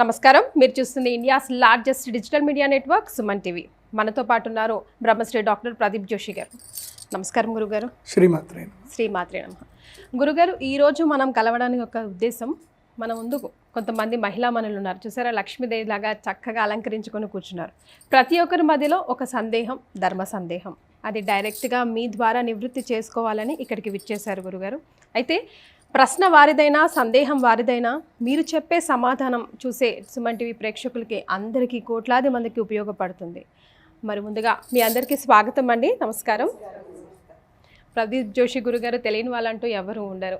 నమస్కారం. మీరు చూస్తుంది India's largest digital media network Suman TV. మనతో పాటు ఉన్నారు బ్రహ్మశ్రీ డాక్టర్ ప్రదీప్ జోషి గారు. నమస్కారం గురుగారు. శ్రీమాత్రే శ్రీ మాత్రే నమ. గురుగారు ఈరోజు మనం కలవడానికి ఒక ఉద్దేశం మన ముందు కొంతమంది మహిళా మనులు ఉన్నారు. చూసారా లక్ష్మీదేవి లాగా చక్కగా అలంకరించుకొని కూర్చున్నారు. ప్రతి ఒక్కరి మధ్యలో ఒక సందేహం ధర్మ సందేహం. అది డైరెక్ట్గా మీ ద్వారా నివృత్తి చేసుకోవాలని ఇక్కడికి విచ్చేశారు గురుగారు. అయితే ప్రశ్న వారిదైనా సందేహం వారిదైనా మీరు చెప్పే సమాధానం చూసే సుమన్ టీవీ ప్రేక్షకులకి అందరికీ కోట్లాది మందికి ఉపయోగపడుతుంది. మరి ముందుగా మీ అందరికీ స్వాగతం అండి. నమస్కారం. ప్రదీప్ జోషి గురుగారు తెలియని వాళ్ళంటూ ఎవరు ఉండరు.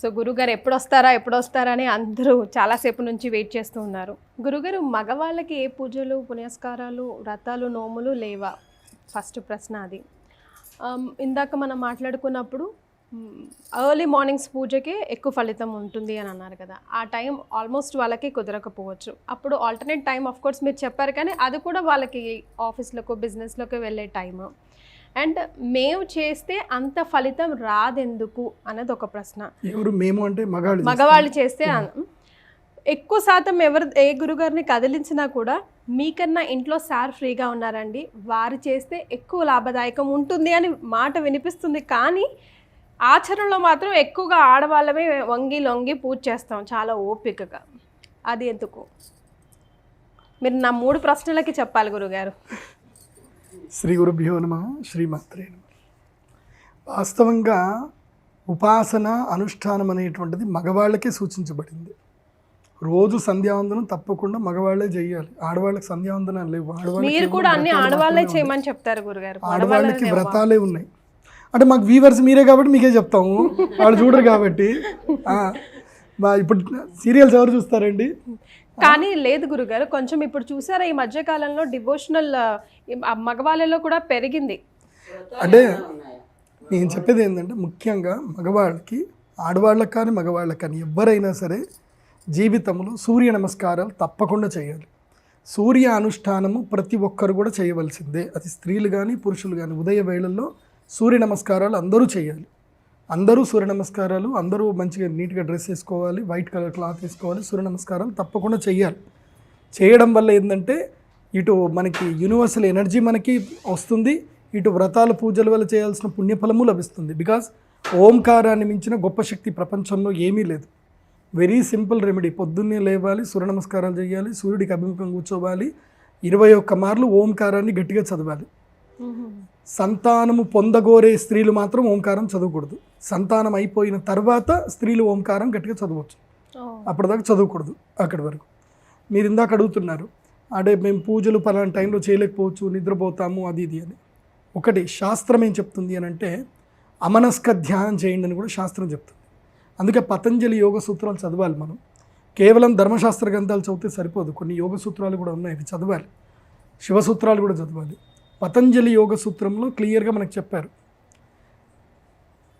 సో గురుగారు ఎప్పుడు వస్తారా ఎప్పుడు వస్తారా అని అందరూ చాలాసేపు నుంచి వెయిట్ చేస్తూ ఉన్నారు. గురుగారు మగవాళ్ళకి ఏ పూజలు పునస్కారాలు వ్రతాలు నోములు లేవా? ఫస్ట్ ప్రశ్న అది. ఇందాక మనం మాట్లాడుకున్నప్పుడు ఎర్లీ మార్నింగ్స్ పూజకే ఎక్కువ ఫలితం ఉంటుంది అని అన్నారు కదా. ఆ టైం ఆల్మోస్ట్ వాళ్ళకి కుదరకపోవచ్చు. అప్పుడు ఆల్టర్నేట్ టైం ఆఫ్ కోర్స్ మీరు చెప్పారు కానీ అది కూడా వాళ్ళకి ఆఫీస్లకు బిజినెస్లోకి వెళ్ళే టైం అండ్ మేము చేస్తే అంత ఫలితం రాదెందుకు అన్నది ఒక ప్రశ్న. ఎవరు మేము అంటే మగాళ్ళు మగవాళ్ళు చేస్తే ఎక్కువ శాతం ఎవరు ఏ గురుగారిని కదిలించినా కూడా మీకన్నా ఇంట్లో సార్ ఫ్రీగా ఉన్నారండి. వారు చేస్తే ఎక్కువ లాభదాయకం ఉంటుంది అని మాట వినిపిస్తుంది. కానీ ఆచరణలో మాత్రం ఎక్కువగా ఆడవాళ్ళమే వంగి లొంగి పూజ చేస్తాం చాలా ఓపికగా. అది ఎందుకు? మీరు నా మూడు ప్రశ్నలకి చెప్పాలి గురుగారు. శ్రీ గురుభ్యో నమ శ్రీమాత్రే నమ. వాస్తవంగా ఉపాసన అనుష్ఠానం అనేటువంటిది మగవాళ్ళకే సూచించబడింది. రోజు సంధ్యావందనం తప్పకుండా మగవాళ్ళే చేయాలి. ఆడవాళ్ళకి సంధ్యావందనాలు లేవు. ఆడవాళ్ళకి మీరు కూడా అన్ని ఆడవాళ్ళే చేయమని చెప్తారు గురుగారు. ఆడవాళ్ళకి వ్రతాలే ఉన్నాయి. అంటే మాకు వీవర్స్ మీరే కాబట్టి మీకే చెప్తాము. వాళ్ళు చూడరు కాబట్టి. ఇప్పుడు సీరియల్స్ ఎవరు చూస్తారండి? కానీ లేదు గురుగారు కొంచెం ఇప్పుడు చూసారా ఈ మధ్య కాలంలో డివోషనల్ మగవాళ్ళలో కూడా పెరిగింది. అంటే నేను చెప్పేది ఏంటంటే ముఖ్యంగా మగవాళ్ళకి ఆడవాళ్ళకి కానీ మగవాళ్ళకి కానీ ఎవరైనా సరే జీవితంలో సూర్య నమస్కారాలు తప్పకుండా చేయాలి. సూర్య అనుష్ఠానము ప్రతి ఒక్కరు కూడా చేయవలసిందే. అది స్త్రీలు కానీ పురుషులు కానీ ఉదయ వేళల్లో సూర్య నమస్కారాలు అందరూ చేయాలి. అందరూ సూర్య నమస్కారాలు అందరూ మంచిగా నీట్గా డ్రెస్ వేసుకోవాలి వైట్ కలర్ క్లాత్ వేసుకోవాలి సూర్య నమస్కారాలు తప్పకుండా చేయాలి. చేయడం వల్ల ఏంటంటే ఇటు మనకి యూనివర్సల్ ఎనర్జీ మనకి వస్తుంది ఇటు వ్రతాల పూజల వల్ల చేయాల్సిన పుణ్యఫలము లభిస్తుంది. బికాస్ ఓంకారాన్ని మించిన గొప్ప శక్తి ప్రపంచంలో ఏమీ లేదు. వెరీ సింపుల్ రెమెడీ పొద్దున్నే లేవాలి సూర్య నమస్కారాలు చేయాలి సూర్యుడికి అభిముఖం కూర్చోవాలి ఇరవై ఒక్క మార్లు ఓంకారాన్ని గట్టిగా చదవాలి. సంతానము పొందగోరే స్త్రీలు మాత్రం ఓంకారం చదవకూడదు. సంతానం అయిపోయిన తర్వాత స్త్రీలు ఓంకారం గట్టిగా చదవచ్చు. అప్పటిదాకా చదవకూడదు అక్కడి వరకు. మీరు ఇందాక అడుగుతున్నారు అంటే మేము పూజలు పలానా టైంలో చేయలేకపోవచ్చు నిద్రపోతాము అది ఇది అని. ఒకటి శాస్త్రం ఏం చెప్తుంది అని అంటే అమనస్క ధ్యానం చేయండి అని కూడా శాస్త్రం చెప్తుంది. అందుకే పతంజలి యోగ సూత్రాలు చదవాలి మనం. కేవలం ధర్మశాస్త్ర గ్రంథాలు చదివితే సరిపోదు. కొన్ని యోగ సూత్రాలు కూడా ఉన్నాయి అవి చదవాలి. శివసూత్రాలు కూడా చదవాలి. పతంజలి యోగ సూత్రంలో క్లియర్గా మనకు చెప్పారు.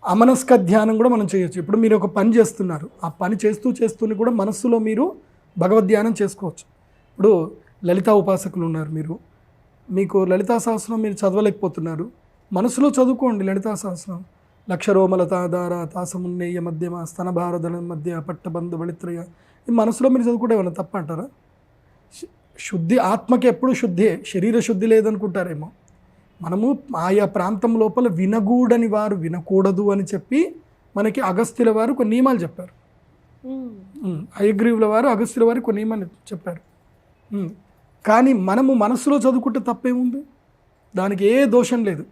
అమనస్క ధ్యానం కూడా మనం చేయొచ్చు. ఇప్పుడు మీరు ఒక పని చేస్తున్నారు. ఆ పని చేస్తూ చేస్తూనే కూడా మనస్సులో మీరు భగవద్ ధ్యానం చేసుకోవచ్చు. ఇప్పుడు లలితా ఉపాసకులు ఉన్నారు మీరు. మీకు లలితా సహస్రం మీరు చదవలేకపోతున్నారు. మనసులో చదువుకోండి లలితా సహస్రం. లక్ష రోమల తాసమున్నేయ మధ్యమ స్తన మధ్య పట్టబంధు బళిత్రయ. ఈ మనసులో మీరు చదువుకుంటే ఏమన్నా తప్ప అంటారా? శుద్ధి ఆత్మకి ఎప్పుడు శుద్ధే శరీర శుద్ధి లేదనుకుంటారేమో. మనము ఆయా ప్రాంతం లోపల వినగూడని వారు వినకూడదు అని చెప్పి మనకి అగస్త్యుల వారు కొన్ని నియమాలు చెప్పారు. ఉమ్, హయగ్రీవుల వారు అగస్త్యుల వారు కొన్ని నియమాలు చెప్పారు. కానీ మనము మనసులో చదువుకుంటే తప్పేముంది? దానికి ఏ దోషం లేదు.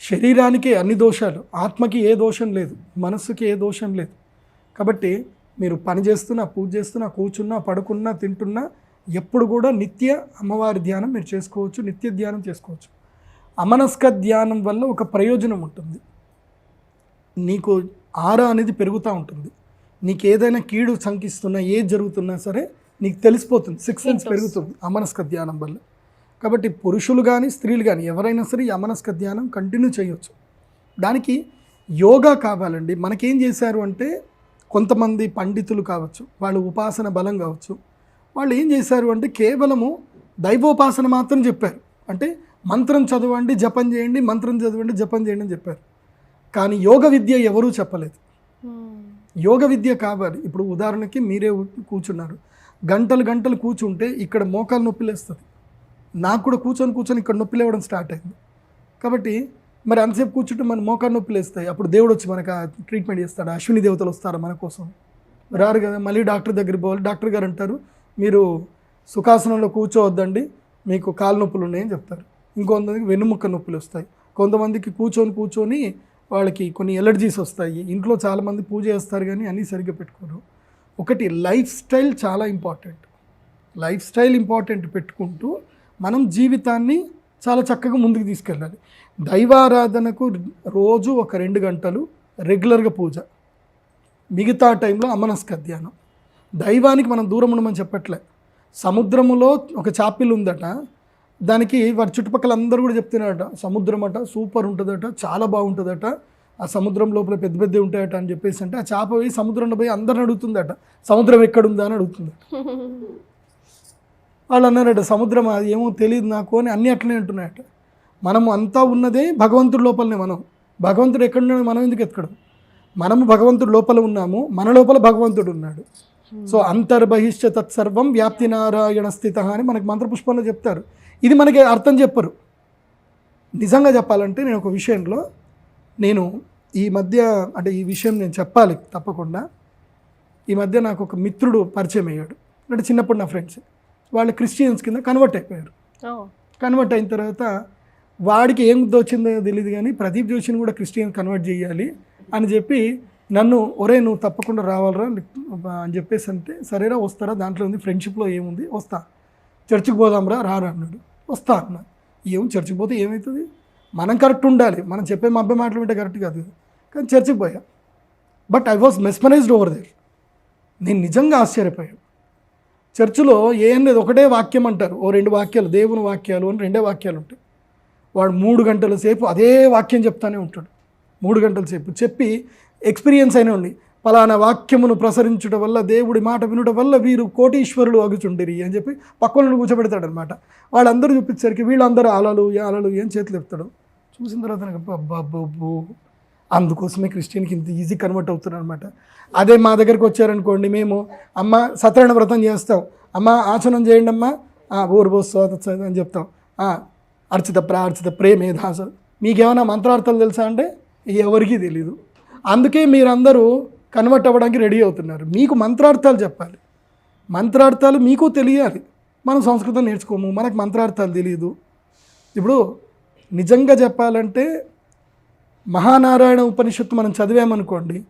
శరీరానికే అన్ని దోషాలు ఆత్మకి ఏ దోషం లేదు మనస్సుకి ఏ దోషం లేదు. కాబట్టి మీరు పని చేస్తున్నా పూజ చేస్తున్నా కూర్చున్నా పడుకున్నా తింటున్నా ఎప్పుడు కూడా నిత్య అమ్మవారి ధ్యానం మీరు చేసుకోవచ్చు నిత్య ధ్యానం చేసుకోవచ్చు. అమనస్క ధ్యానం వల్ల ఒక ప్రయోజనం ఉంటుంది. నీకు ఆరా అనేది పెరుగుతూ ఉంటుంది. నీకు ఏదైనా కీడు శంకిస్తున్నా ఏది జరుగుతున్నా సరే నీకు తెలిసిపోతుంది. సిక్స్ సెన్స్ పెరుగుతుంది అమనస్క ధ్యానం వల్ల. కాబట్టి పురుషులు కానీ స్త్రీలు కానీ ఎవరైనా సరే ఈ అమనస్క ధ్యానం కంటిన్యూ చేయొచ్చు. దానికి యోగా కావాలండి. మనకేం చేశారు అంటే కొంతమంది పండితులు కావచ్చు వాళ్ళు ఉపాసన బలం కావచ్చు వాళ్ళు ఏం చేశారు అంటే కేవలము దైవోపాసన మాత్రం చెప్పారు. అంటే మంత్రం చదవండి జపం చేయండి మంత్రం చదవండి జపం చేయండి అని చెప్పారు. కానీ యోగ విద్య ఎవరూ చెప్పలేదు. యోగ విద్య కావాలి. ఇప్పుడు ఉదాహరణకి మీరే కూర్చున్నారు. గంటలు గంటలు కూర్చుంటే ఇక్కడ మోకాలు నొప్పి లేస్తుంది. నాకు కూడా కూర్చొని కూర్చొని ఇక్కడ నొప్పి లేవడం స్టార్ట్ అయింది. కాబట్టి మరి అంతసేపు కూర్చుంటే మన మోకాలు నొప్పి లేస్తాయి. అప్పుడు దేవుడు వచ్చి మనకు ట్రీట్మెంట్ చేస్తాడు. అశ్విని దేవతలు వస్తారు మన కోసం? రారు కదా మళ్ళీ డాక్టర్ దగ్గర పోవాలి. డాక్టర్ గారు అంటారు మీరు సుఖాసనంలో కూర్చోవద్దండి. మీకు కాలు నొప్పులు ఉన్నాయని చెప్తారు. ఇంకొంతమందికి వెన్నుముక్క నొప్పులు వస్తాయి. కొంతమందికి కూర్చొని కూర్చొని వాళ్ళకి కొన్ని ఎలర్జీస్ వస్తాయి. ఇంట్లో చాలామంది పూజ చేస్తారు కానీ అన్నీ సరిగ్గా పెట్టుకోరు. ఒకటి లైఫ్ స్టైల్ చాలా ఇంపార్టెంట్. లైఫ్ స్టైల్ ఇంపార్టెంట్ పెట్టుకుంటూ మనం జీవితాన్ని చాలా చక్కగా ముందుకు తీసుకెళ్ళాలి. దైవారాధనకు రోజు ఒక రెండు గంటలు రెగ్యులర్గా పూజ. మిగతా టైంలో అమనస్క ధ్యానం. దైవానికి మనం దూరం ఉండమని చెప్పట్లే. సముద్రములో ఒక చాపిల్ ఉందట. దానికి వారి చుట్టుపక్కల అందరూ కూడా చెప్తున్నారట సముద్రం అట సూపర్ ఉంటుందట చాలా బాగుంటుందట ఆ సముద్రం లోపల పెద్ద పెద్ద ఉంటాయట అని చెప్పేసి అంటే ఆ చేప పోయి సముద్రంలో పోయి అందరిని అడుగుతుందట. సముద్రం ఎక్కడుందా? అని అడుగుతుంది. వాళ్ళు అన్నారట సముద్రం అది ఏమో తెలియదు నాకు అని అన్నీ అట్లనే అంటున్నాయట మనము అంతా ఉన్నదే భగవంతుడి లోపలనే మనం. భగవంతుడు ఎక్కడున్నాడు మనం ఎందుకు ఎక్కడం మనము భగవంతుడి లోపల ఉన్నాము మన లోపల భగవంతుడు ఉన్నాడు. సో అంతర్బహిష్ట తత్సర్వం వ్యాప్తి నారాయణ స్థిత అని మనకి మంత్రపుష్పంలో చెప్తారు. ఇది మనకి అర్థం చెప్పరు. నిజంగా చెప్పాలంటే నేను ఒక విషయంలో నేను ఈ మధ్య అంటే ఈ విషయం నేను చెప్పాలి తప్పకుండా. ఈ మధ్య నాకు ఒక మిత్రుడు పరిచయం అయ్యాడు. అంటే చిన్నప్పుడు నా ఫ్రెండ్స్. వాళ్ళు క్రిస్టియన్స్ కింద కన్వర్ట్ అయిపోయారు. కన్వర్ట్ అయిన తర్వాత వాడికి ఏం దోచిందో తెలియదు కానీ ప్రదీప్ జోషిని కూడా క్రిస్టియన్ కన్వర్ట్ చేయాలి అని చెప్పి నన్ను ఒరే నువ్వు తప్పకుండా రావాలరా అని చెప్పేసి అంటే సరేరా వస్తారా దాంట్లో ఉంది ఫ్రెండ్షిప్లో ఏముంది? వస్తా. చర్చికి పోదాంరా రారా అన్నాడు. వస్తా అన్నా. ఏం చర్చికి పోతే ఏమవుతుంది మనం కరెక్ట్ ఉండాలి. మనం చెప్పే మా అబ్బాయి మాటలు వింటే కరెక్ట్ కాదు కానీ చర్చికి పోయా. But I was mesmerised over there. నేను నిజంగా ఆశ్చర్యపోయాను. చర్చిలో ఏ లేదు ఒకటే వాక్యం అంటారు. ఓ రెండు వాక్యాలు దేవుని వాక్యాలు అని రెండే వాక్యాలు ఉంటాయి. వాడు మూడు గంటల సేపు అదే వాక్యం చెప్తానే ఉంటాడు. మూడు గంటల సేపు చెప్పి ఎక్స్పీరియన్స్ అయిన ఉండి. పలానా వాక్యమును ప్రసరించుట వల్ల దేవుడి మాట వినుట వల్ల వీరు కోటీశ్వరులు అగుచుండిరి అని చెప్పి పక్కన కూర్చోబెడతాడనమాట వాళ్ళందరూ చూపించేసరికి వీళ్ళందరూ అలలు అలలు ఏం చేతులు చెప్తాడు చూసిన తర్వాత నాకు అందుకోసమే క్రిస్టియన్కి ఇంత ఈజీ కన్వర్ట్ అవుతున్నారు అనమాట అదే మా దగ్గరికి వచ్చారనుకోండి మేము అమ్మ సత్యనారాయణ వ్రతం చేస్తాం అమ్మ ఆచరణం చేయండి అమ్మ. ఊరు పోస్తా అని చెప్తాం. అర్చిత ప్రార్చిత ప్రేమే దాస. మీకేమైనా మంత్రార్థాలు తెలుసా అంటే ఎవరికీ తెలీదు. అందుకే మీరందరూ కన్వర్ట్ అవ్వడానికి రెడీ అవుతున్నారు. మీకు మంత్రార్థాలు చెప్పాలి. మంత్రార్థాలు మీకు తెలియాలి. మనం సంస్కృతం నేర్చుకోము. మనకు మంత్రార్థాలు తెలియదు ఇప్పుడు నిజంగా చెప్పాలంటే మహానారాయణ ఉపనిషత్తు మనం చదివామనుకోండి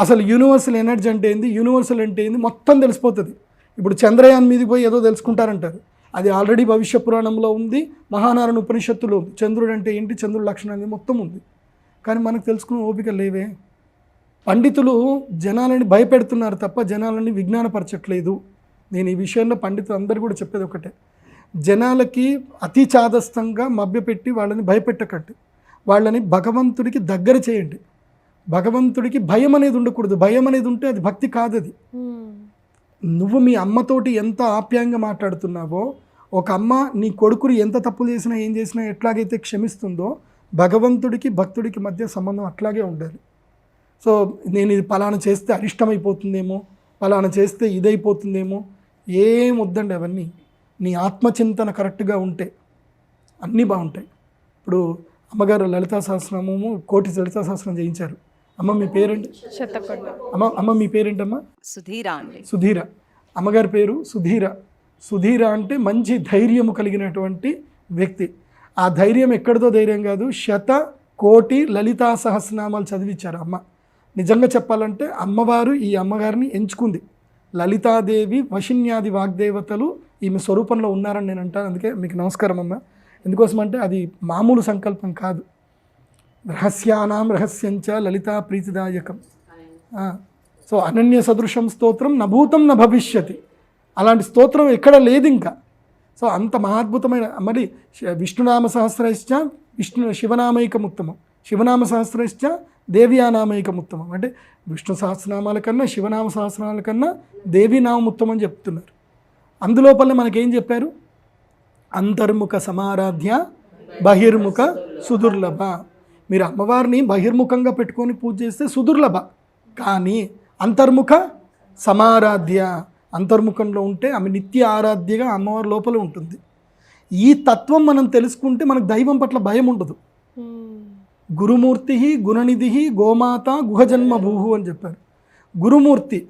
అసలు యూనివర్సల్ ఎనర్జీ అంటే ఏంది? యూనివర్సల్ అంటే ఏంది? మొత్తం తెలిసిపోతుంది. ఇప్పుడు చంద్రయాన్ మీదకి పోయి ఏదో తెలుసుకుంటారంటారు. అది ఆల్రెడీ భవిష్య పురాణంలో ఉంది మహానారాయణ ఉపనిషత్తులో ఉంది. చంద్రుడు అంటే ఏంటి? చంద్రుడు లక్షణం అనేది మొత్తం ఉంది. కానీ మనకు తెలుసుకునే ఓపిక లేవే. పండితులు జనాలని భయపెడుతున్నారు తప్ప జనాలని విజ్ఞానపరచట్లేదు. నేను ఈ విషయంలో పండితులు అందరూ కూడా చెప్పేది ఒకటే. జనాలకి అతి చాదస్తంగా మభ్యపెట్టి వాళ్ళని భయపెట్టకండి. వాళ్ళని భగవంతుడికి దగ్గర చేయండి. భగవంతుడికి భయం అనేది ఉండకూడదు. భయం అనేది ఉంటే అది భక్తి కాదు అది ఉమ్, నువ్వు మీ అమ్మతోటి ఎంత ఆప్యాయంగా మాట్లాడుతున్నావో ఒక అమ్మ నీ కొడుకుని ఎంత తప్పులు చేసినా ఏం చేసినా ఎట్లాగైతే క్షమిస్తుందో భగవంతుడికి భక్తుడికి మధ్య సంబంధం అట్లాగే ఉండాలి. సో నేను ఇది పలానా చేస్తే అరిష్టమైపోతుందేమో పలానా చేస్తే ఇదైపోతుందేమో ఏం వద్దండి అవన్నీ. నీ ఆత్మచింతన కరెక్ట్గా ఉంటే అన్నీ బాగుంటాయి. ఇప్పుడు అమ్మగారు లలితా సహస్రనామము కోటి లలితా సహస్రం చేయించారు అమ్మ మీ పేరేంటి అమ్మ అమ్మ మీ పేరేంటమ్మా? సుధీరా అండి. సుధీర. అమ్మగారి పేరు సుధీర. సుధీర అంటే మంచి ధైర్యము కలిగినటువంటి వ్యక్తి. ఆ ధైర్యం ఎక్కడిదో ధైర్యం కాదు. శత కోటి లలితా సహస్రనామాలు చదివించారు అమ్మ. నిజంగా చెప్పాలంటే అమ్మవారు ఈ అమ్మగారిని ఎంచుకుంది. లలితాదేవి వశిన్యాది వాగ్దేవతలు ఈమె స్వరూపంలో ఉన్నారని నేను అంటాను. అందుకే మీకు నమస్కారం అమ్మ. ఎందుకోసం అంటే అది మామూలు సంకల్పం కాదు. రహస్యానాం రహస్యంచ లలితా ప్రీతిదాయకం. సో అనన్య సదృశం స్తోత్రం నభూతం న భవిష్యతి. అలాంటి స్తోత్రం ఎక్కడ లేదు ఇంకా. సో అంత మహాద్భుతమైన మరి విష్ణునామ సహస్రశ్చ విష్ణు శివనామైకముత్తమం. శివనామ సహస్రశ్చ సహస్రైశ్చ దేవ్యానామైకముత్తమం. అంటే విష్ణు సహస్రనామాల కన్నా శివనామ సహస్రనామాల కన్నా దేవీనామం ఉత్తమం అని చెప్తున్నారు. అందులోపలనే మనకేం చెప్పారు? అంతర్ముఖ సమారాధ్య బహిర్ముఖ సుదుర్లభ. మీరు అమ్మవారిని బహిర్ముఖంగా పెట్టుకొని పూజ చేస్తే సుదుర్లభ. కానీ అంతర్ముఖ సమారాధ్య. అంతర్ముఖంలో ఉంటే ఆమె నిత్య ఆరాధ్యగా అమ్మవారి లోపల ఉంటుంది. ఈ తత్వం మనం తెలుసుకుంటే మనకు దైవం పట్ల భయం ఉండదు. గురుమూర్తి గుణనిధి గోమాత గుహజన్మభూహు అని చెప్పారు. గురుమూర్తి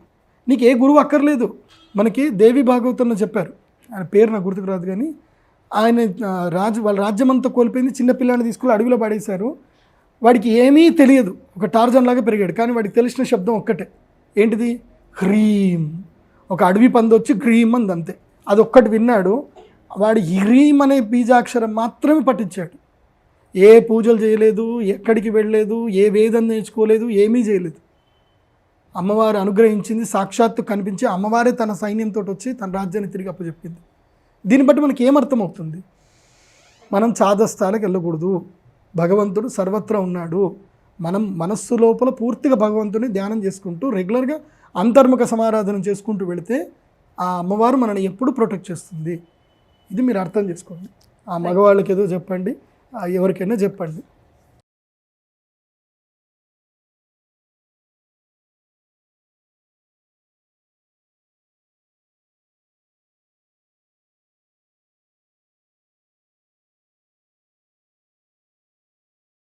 నీకు ఏ గురువు అక్కర్లేదు. మనకి దేవి భాగవతంలో చెప్పారు. ఆయన పేరు నాకు గుర్తుకు రాదు కానీ ఆయన రాజు వాళ్ళ రాజ్యమంతా కోల్పోయింది చిన్నపిల్లాన్ని తీసుకుని అడవిలో పడేశారు. వాడికి ఏమీ తెలియదు. ఒక టార్జన్ లాగా పెరిగాడు. కానీ వాడికి తెలిసిన శబ్దం ఒక్కటే. ఏంటిది? హ్రీం. ఒక అడవి పంది వచ్చి గ్రీమ్ అంది అంతే. అది ఒక్కటి విన్నాడు. వాడు హ్రీం అనే బీజాక్షరం మాత్రమే పట్టించాడు ఏ పూజలు చేయలేదు ఎక్కడికి వెళ్ళలేదు ఏ వేదం నేర్చుకోలేదు ఏమీ చేయలేదు. అమ్మవారు అనుగ్రహించింది సాక్షాత్తు కనిపించి అమ్మవారే తన సైన్యంతో వచ్చి తన రాజ్యాన్ని తిరిగి అప్పచెప్పింది. దీన్ని బట్టి మనకి ఏమర్థమవుతుంది మనం చాదస్తాలకు వెళ్ళకూడదు. భగవంతుడు సర్వత్రా ఉన్నాడు. మనం మనస్సు లోపల పూర్తిగా భగవంతుని ధ్యానం చేసుకుంటూ రెగ్యులర్గా అంతర్ముఖ సమారాధన చేసుకుంటూ వెళితే ఆ అమ్మవారు మనల్ని ఎప్పుడు ప్రొటెక్ట్ చేస్తుంది? ఇది మీరు అర్థం చేసుకోండి. ఆ మగవాళ్ళకి ఏదో చెప్పండి ఎవరికైనా చెప్పండి.